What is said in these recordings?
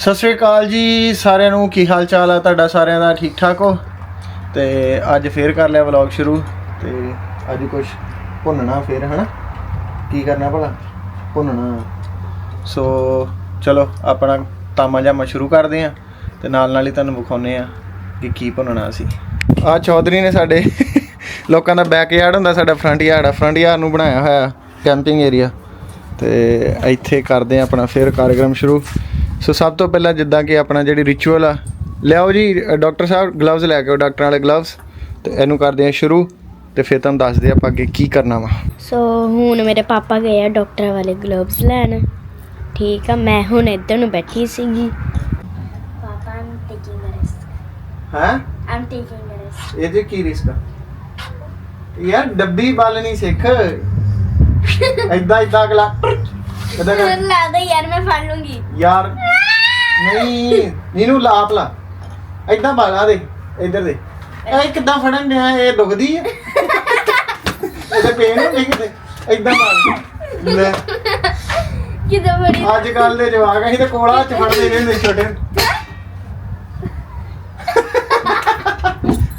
ਸਤਿ ਸ੍ਰੀ ਅਕਾਲ ਜੀ ਸਾਰਿਆਂ ਨੂੰ, ਕੀ ਹਾਲ ਚਾਲ ਆ ਤੁਹਾਡਾ ਸਾਰਿਆਂ ਦਾ? ਠੀਕ ਠਾਕ ਹੋ? ਤੇ ਅੱਜ ਫੇਰ ਕਰ ਲਿਆ ਵਲੌਗ ਸ਼ੁਰੂ, ਤੇ ਅੱਜ ਕੁਝ ਭੁੰਨਣਾ ਫੇਰ, ਹਨਾ? ਕੀ ਕਰਨਾ ਭਲਾ? ਭੁੰਨਣਾ। ਸੋ ਚਲੋ, ਆਪਣਾ ਤਾਮਾ ਜਾਮਾ ਸ਼ੁਰੂ ਕਰਦੇ ਆ, ਤੇ ਨਾਲ ਨਾਲ ਹੀ ਤੁਹਾਨੂੰ ਵਿਖਾਉਨੇ ਆ ਕਿ ਕੀ ਭੁੰਨਣਾ ਅਸੀਂ। ਆ ਚੌਧਰੀ ਨੇ ਸਾਡੇ ਲੋਕਾਂ ਦਾ ਬੈਕ ਯਾਰਡ ਹੁੰਦਾ, ਸਾਡਾ ਫਰੰਟ ਯਾਰਡ ਆ। ਫਰੰਟ ਯਾਰਡ ਨੂੰ ਬਣਾਇਆ ਹੋਇਆ ਕੈਂਪਿੰਗ ਏਰੀਆ ਤੇ ਇੱਥੇ ਕਰਦੇ ਆ ਆਪਣਾ ਫਿਰ ਕਾਰਜਕ੍ਰਮ ਸ਼ੁਰੂ। ਸੋ ਸਭ ਤੋਂ ਪਹਿਲਾਂ ਜਿੱਦਾਂ ਕਿ ਆਪਣਾ ਜਿਹੜੀ ਰਿਚੁਅਲ ਆ ਲਿਆਓ ਜੀ ਡਾਕਟਰ ਸਾਹਿਬ ਗਲਵਜ਼ ਲੈ ਕੇ ਆਓ ਡਾਕਟਰਾਂ ਵਾਲੇ ਗਲਵਜ਼ ਤੇ ਇਹਨੂੰ ਕਰਦੇ ਆ ਸ਼ੁਰੂ ਤੇ ਫਿਰ ਤੁਹਾਨੂੰ ਦੱਸਦੇ ਆ ਆਪਾਂ ਅੱਗੇ ਕੀ ਕਰਨਾ ਵਾ। ਸੋ ਹੁਣ ਮੇਰੇ ਪਾਪਾ ਗਏ ਆ ਡਾਕਟਰ ਵਾਲੇ ਗਲੋਵਸ ਲੈਣ। ਠੀਕ ਆ ਮੈਂ ਹੁਣ ਇੱਧਰ ਨੂੰ ਬੈਠੀ ਸੀਗੀ। ਪਾਪਾ ਆਮ ਟੇਕਿੰਗ ਰਿਸਕ ਹੈ? ਆਮ ਟੇਕਿੰਗ ਰਿਸਕ ਇਹਦੇ ਕੀ ਰਿਸਕ ਆ? ਯਾਰ ਡੱਬੀ ਬਾਲਣੀ ਸਿੱਖ। ਐਦਾਂ ਐਦਾਂ ਅਗਲਾ ਇਦਾਂ ਕਰ ਲੱਗਦਾ ਯਾਰ ਮੈਂ ਫੜ ਲੂੰਗੀ। ਯਾਰ ਨਹੀਂ ਇਹਨੂੰ ਲਾਪ ਲਾ ਐਦਾਂ ਬਾਲਾ ਦੇ ਇੱਧਰ ਦੇ ਇਹ ਕਿੱਦਾਂ ਫੜਨ ਡਿਆ ਇਹ ਦੁਖਦੀ ਆ? ਇਹਦੇ ਪੇਨ ਹੁੰਦੀ ਕਿਤੇ ਐਦਾਂ ਮਾਰ ਲੈ। ਕਿਦਾਂ ਬੜੀ ਅੱਜ ਕੱਲ ਦੇ ਜਵਾਕ ਅਸੀਂ ਤੇ ਕੋਲਾ ਚ ਫੜਦੇ ਰਹਿੰਦੇ ਛੋਟੇ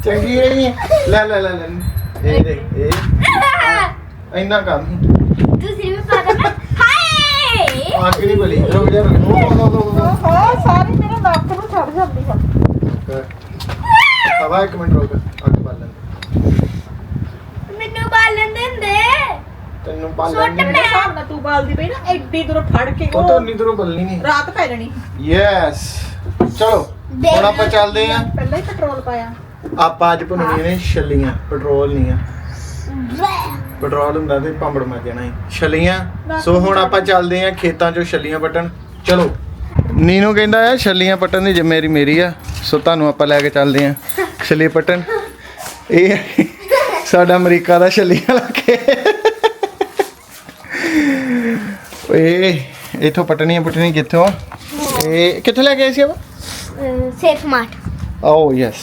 ਚੰਗੀ ਰਹੀ ਹੈ। ਲੈ ਲੈ ਲੈ ਲੈ। ਇਹ ਦੇਖ ਇਹ। ਇੰਨਾ ਕੰਮ। ਹੀ ਆਂਖ ਨਹੀਂ ਬਲੀ ਰੁਕ ਜਾ ਰੁਕ ਰੁਕ ਹਾਂ ਸਾਰੀ ਮੇਰੇ ਨੱਕ ਨੂੰ ਛੱਡ ਜਾਂਦੀ ਹੈ ਹਵਾ ਇੱਕ ਮਿੰਟ ਰੁਕ ਅੱਗ ਬਾਲਣ ਮੈਨੂੰ ਬਾਲਣ ਦਿੰਦੇ। ਤੈਨੂੰ ਸੁੱਟ ਬਾਲਣ ਮੈਂ। ਨਹੀਂ ਹਿਸਾਬ ਨਾਲ ਤੂੰ ਬਾਲਦੀ ਪਈ ਨਾ ਐਡੀ ਦੂਰੋਂ ਫੜ ਕੇ ਉਹ ਤਾਂ ਨਿਦਰੋਂ ਬਲਣੀ ਨਹੀਂ। ਰਾਤ ਪੈ ਜਾਣੀ। ਯੈਸ ਚਲੋ ਹੁਣ ਆਪਾਂ ਚੱਲਦੇ ਆਂ ਪਹਿਲਾਂ ਹੀ ਪੈਟਰੋਲ ਪਾਇਆ। ਆਪਾਂ ਅੱਜ ਭੁੰਨਣੀਆਂ ਨੇ ਛੱਲੀਆਂ ਪੈਟਰੋਲ ਨਹੀਂ ਆ ਪੈਟਰੋਲ ਹੁੰਦਾ ਤੇ ਪੰਬੜ ਮਰ ਜਾਣਾ ਸੀ। ਛੱਲੀਆਂ। ਸੋ ਹੁਣ ਆਪਾਂ ਚੱਲਦੇ ਆਂ ਖੇਤਾਂ 'ਚੋਂ ਛੱਲੀਆਂ ਪੱਟਣ ਚਲੋ। ਨੀਨੂ ਕਹਿੰਦਾ ਆ ਛੱਲੀਆਂ ਪੱਟਣ ਦੀ ਜ਼ਿੰਮੇਵਾਰੀ ਮੇਰੀ ਆ। ਸੋ ਤੁਹਾਨੂੰ ਆਪਾਂ ਲੈ ਕੇ ਚੱਲਦੇ ਆਂ ਛੱਲੀ ਪੱਟਣ ਇਹ ਸਾਡਾ ਅਮਰੀਕਾ ਦਾ ਛੱਲੀਆਂ ਲੱਗੇ ਓਏ ਇਥੋਂ ਪਟਣੀਆਂ ਪਟਣੀ ਕਿੱਥੋਂ? ਇਹ ਕਿੱਥੇ ਲੈ ਕੇ ਆਏ ਸੀ ਆਪਾਂ? Safe mart. Oh yes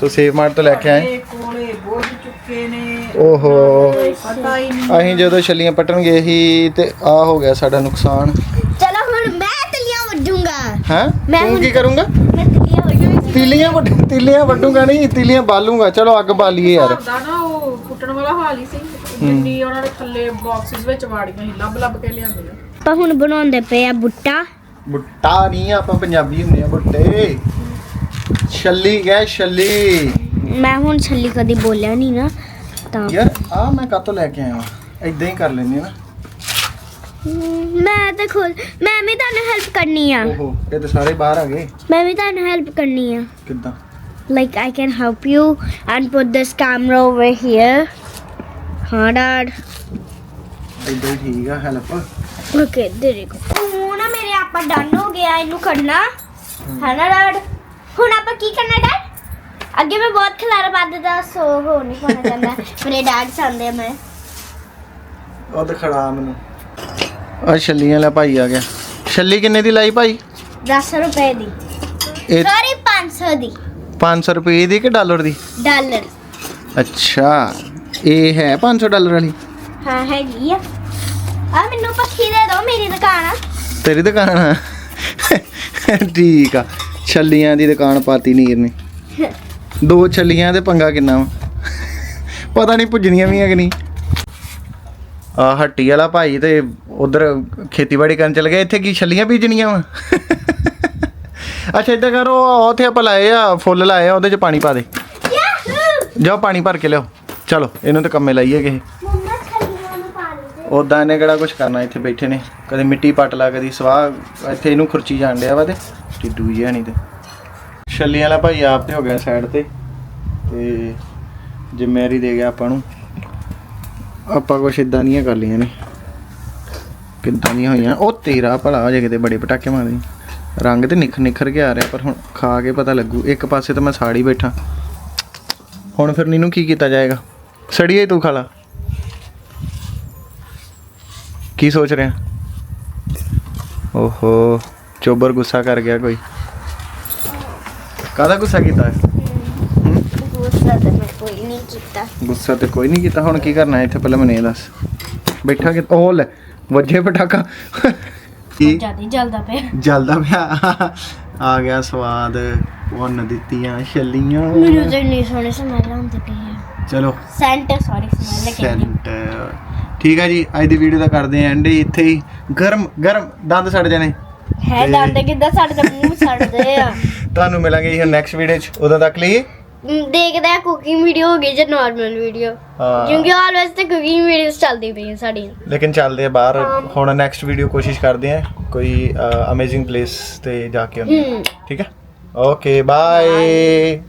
so save mart ਤੋਂ ਲੈ ਕੇ ਆਏ। ਕੋਲੇ ਬੋਝ ਚੁੱਕੇ ਨੇ। ਓਹੋ। ਪਤਾ ਹੀ ਨਹੀਂ। ਅਸੀਂ ਜਦੋਂ ਛੱਲੀਆਂ ਪੱਟਣ ਗਏ ਸੀ ਤੇ ਆ ਹੋ ਗਿਆ ਸਾਡਾ ਨੁਕਸਾਨ। ਚਲੋ ਹੁਣ ਮੈਂ ਤਲੀਆਂ ਵੱਢੂੰਗਾ। ਹੈ? ਮੈਂ ਤੂੰ ਹੁਣ- ਕੀ ਕਰੂੰਗਾ? ਮੈਂ ਤਲੀਆਂ ਵੱਢੂੰਗੀ। ਤਿਲੀਆਂ ਵੱਢ ਤਿਲੀਆਂ ਵੱਢੂਗਾ ਨਹੀਂ ਤਿਲੀਆਂ ਬਾਲੂਗਾ। ਚਲੋ ਅੱਗ ਬਾਲੀਏ ਯਾਰ। ਦਾ ਨਾ ਉਹ ਫੁੱਟਣ ਵਾਲਾ ਹਾਲ ਹੀ ਸੀ। ਜਿੰਨੀ ਉਹਨਾਂ ਨੇ ਥੱਲੇ ਬਾਕਸਿਸ ਵਿੱਚ ਵਾੜੀਆਂ ਸੀ ਲੱਭ ਲੱਭ ਕੇ ਲਿਆਂਦੀਆਂ। ਆਪਾਂ ਹੁਣ ਬਣਾਉਂਦੇ ਪਏ ਆ ਬੁੱਟਾ। ਬੁੱਟਾ ਨਹੀਂ ਆਪਾਂ ਪੰਜਾਬੀ ਹੁੰਦੇ ਆ ਬੁੱਟੇ। ਛੱਲੀ ਗਏ ਛੱਲੀ। ਮੈਂ ਹੁਣ ਛੱਲੀ ਕਦੀ ਬੋਲਿਆ ਨਹੀਂ ਨਾ ਤਾਂ। ਯਾਰ ਆ ਮੈਂ ਕਾਤੋਂ ਲੈ ਕੇ ਆਇਆ? ਇਦਾਂ ਹੀ ਕਰ ਲੈਂਦੇ ਆ ਨਾ। ਮੈਂ ਤਾਂ ਖੁਦ ਮੈਂ ਵੀ ਤੁਹਾਨੂੰ ਹੈਲਪ ਕਰਨੀ ਆ। ਓਹੋ ਇਹ ਤਾਂ ਸਾਰੇ ਬਾਹਰ ਆ ਗਏ। ਮੈਂ ਵੀ ਤੁਹਾਨੂੰ ਹੈਲਪ ਕਰਨੀ ਆ। ਕਿੱਦਾਂ? Like I can help you and put this camera over here. ਹਾਂ ਡੈਡ। ਇਦਾਂ ਠੀਕ ਆ ਹੈਲਪ ਓਕੇ you go. ਹੁਣ ਮੇਰੇ ਆਪਾਂ ਡਨ ਹੋ ਗਿਆ ਇਹਨੂੰ ਕੱਢਣਾ ਹੈ ਨਾ ਡੈਡ? ਹੁਣ ਆਪਾਂ ਕੀ ਕਰਨਾ ਡੈਡ? ਅੱਗੇ ਮੈਂ ਬਹੁਤ ਖਿਲਾਰਾ ਪਾ ਦਿੱਤਾ ਸੋ ਹੋ ਨਹੀਂ ਪਾਣਾ ਚਾਹੁੰਦਾ। ਮੇਰੇ ਡੈਡ ਚਾਹੁੰਦੇ ਆ ਮੈਂ। ਉਹ ਤੇ ਖੜਾ ਮੈਨੂੰ। ਆ ਛੱਲੀਆਂ ਲੈ ਭਾਈ ਆ ਗਿਆ। ਛੱਲੀ ਕਿੰਨੇ ਦੀ ਲਾਈ ਭਾਈ? 10 ਰੁਪਏ ਦੀ। ਇਹ ਸੌਰੀ 500 ਦੀ। 500 ਰੁਪਏ ਦੀ ਕਿ ਡਾਲਰ ਦੀ? ਡਾਲਰ। ਅੱਛਾ ਇਹ ਹੈ 500 ਡਾਲਰ ਵਾਲੀ? ਹਾਂ ਹੈਗੀ ਆ। ਆ ਮੈਨੂੰ ਪੱਖੀ ਦੇ ਦਿਓ ਮੇਰੀ ਦੁਕਾਨ ਆ। ਤੇਰੀ ਦੁਕਾਨ ਆ। ਠੀਕ ਆ। ਛੱਲੀਆਂ ਦੀ ਦੁਕਾਨ ਪਾਤੀ ਨੀਰ ਨੇ। ਦੋ ਛੱਲੀਆਂ ਦੇ ਪੰਗਾ ਕਿੰਨਾ ਵਾ? ਪਤਾ ਨਹੀਂ ਭੁੱਜਣੀਆਂ ਵੀ ਆ ਕਿ ਨਹੀਂ। ਆ ਹੱਟੀ ਵਾਲਾ ਭਾਈ ਤੇ ਉਧਰ ਖੇਤੀਬਾੜੀ ਕਰਨ ਚਲ ਗਿਆ। ਇੱਥੇ ਕੀ ਛੱਲੀਆਂ ਬੀਜਣੀਆਂ ਵਾ? ਅੱਛਾ ਇਦਾਂ ਕਰੋ ਉੱਥੇ ਆਪਾਂ ਲਾਏ ਆ ਫੁੱਲ ਲਾਏ ਆ ਉਹਦੇ ਚ ਪਾਣੀ ਪਾ ਦੇ। ਜਾਓ ਪਾਣੀ ਭਰ ਕੇ ਲਿਆਓ। ਚਲੋ ਇਹਨੂੰ ਤੇ ਕੰਮੇ ਲਾਈਏ ਕਿਸੇ। ਲਓ ਉਦਾਂ ਇਹਨੇ ਕਿਹੜਾ ਕੁਝ ਕਰਨਾ ਇੱਥੇ ਬੈਠੇ ਨੇ। ਕਦੇ ਮਿੱਟੀ ਪੱਟ ਲਾ ਕਦੀ ਸਵਾਹ। ਇੱਥੇ ਇਹਨੂੰ ਖੁਰਚੀ ਜਾਣ ਡਿਆ ਵਾ ਤੇ। ਟਿੱਡੂ ਜਿਹਾ ਨਹੀਂ ਤੇ। ਛੱਲੀ ਵਾਲਾ ਭਾਈ ਆਪ ਤੇ ਹੋ ਗਿਆ ਸਾਈਡ ਤੇ ਤੇ ਜ਼ਿੰਮੇਵਾਰੀ ਦੇ ਗਿਆ ਆਪਾਂ ਨੂੰ, ਆਪਾਂ ਕੁਛ ਇਦਾਂ ਦੀਆਂ ਕਰ ਲਈਆਂ ਨੇ। ਕਿੱਦਾਂ ਦੀਆਂ ਹੋਈਆਂ? ਉਹ ਤੇਰਾ ਭਲਾ ਜੇ ਕਿਤੇ ਬੜੇ ਪਟਾਕੇ ਮਾਰਦੇ ਰੰਗ ਤੇ ਨਿਖਰ ਨਿਖਰ ਕੇ ਆ ਰਿਹਾ, ਪਰ ਹੁਣ ਖਾ ਕੇ ਪਤਾ ਲੱਗੂ। ਇੱਕ ਪਾਸੇ ਤਾਂ ਮੈਂ ਸਾੜੀ ਬੈਠਾ। ਹੁਣ ਫਿਰ ਨੀਨੂੰ ਕੀ ਕੀਤਾ ਜਾਏਗਾ? ਸੜੀਏ ਤੂੰ ਖਾ ਲਾ ਕੀ ਸੋਚ ਰਿਹਾ? ਓਹੋ। ਚੋਬਰ ਗੁੱਸਾ ਕਰ ਗਿਆ ਕੋਈ। ਕਾਹਦਾ ਗੁੱਸਾ ਕੀਤਾ? ਗੁੱਸਾ ਤਾਂ ਮੈਂ ਕੋਈ ਨਹੀਂ ਕੀਤਾ। ਗੁੱਸਾ ਤੇ ਕੋਈ ਨਹੀਂ ਕੀਤਾ ਹੁਣ ਕੀ ਕਰਨਾ ਇੱਥੇ ਪਹਿਲਾਂ ਮੈਨੂੰ ਇਹ ਦੱਸ। ਬੈਠਾ ਕਿ ਉਹ ਲੈ ਵੱਜੇ ਪਟਾਕਾ। ਕੀ? ਜ਼ਿਆਦਾ ਜਲਦਾ ਪਿਆ। ਜਲਦਾ ਪਿਆ। ਆ ਗਿਆ ਸਵਾਦ ਭੁੰਨ ਦਿੱਤੀਆਂ ਛੱਲੀਆਂ। ਮੈਨੂੰ ਤਾਂ ਇੰਨੀ ਸੋਹਣੀ ਸਮੈਲ ਆਉਂਦੀ ਪਈ ਹੈ ਚਲੋ। ਸੈਂਟ ਸੌਰੀ ਸਮੈਲ ਕਹਿੰਦੀ। ਸੈਂਟ ਠੀਕ ਹੈ ਜੀ ਅੱਜ ਦੀ ਵੀਡੀਓ ਦਾ ਕਰਦੇ ਆਂ ਐਂਡ ਇੱਥੇ ਹੀ। ਗਰਮ ਗਰਮ ਦੰਦ ਸੜ ਜਾਣੇ। ਹੈ ਦੰਦ ਕਿੱਦਾਂ ਸਾਡੇ ਤਾਂ ਮੂੰਹ ਸੜਦੇ ਆ। ਤੁਹਾਨੂੰ ਮਿਲਾਂਗੇ ਜੀ ਨੈਕਸਟ ਵੀਡੀਓ ਚ। ਉਦੋਂ ਤੱਕ ਲਈ? ਦੇਖਦੇ ਆ ਕੁਕਿੰਗ ਵੀਡੀਓ ਹੋ ਗਈ ਜਾਂ ਨਾਰਮਲ ਵੀਡੀਓ ਹਾਂ। ਕਿਉਂਕਿ ਆਲਵੇਸ ਤੇ ਕੁਕਿੰਗ ਵੀਡੀਓਜ਼ ਚੱਲਦੀ ਪਈਆਂ ਸਾਡੀਆਂ। ਲੇਕਿਨ ਚੱਲਦੇ ਆ ਬਾਹਰ। ਹੁਣ ਨੈਕਸਟ ਵੀਡੀਓ ਕੋਸ਼ਿਸ਼ ਕਰਦੇ ਆ ਕੋਈ ਅਮੇਜ਼ਿੰਗ ਪਲੇਸ ਤੇ ਜਾ ਕੇ ਆਉਂਦੇ ਹਾਂ। ਹਮ। ਠੀਕ ਹੈ ਓਕੇ ਬਾਏ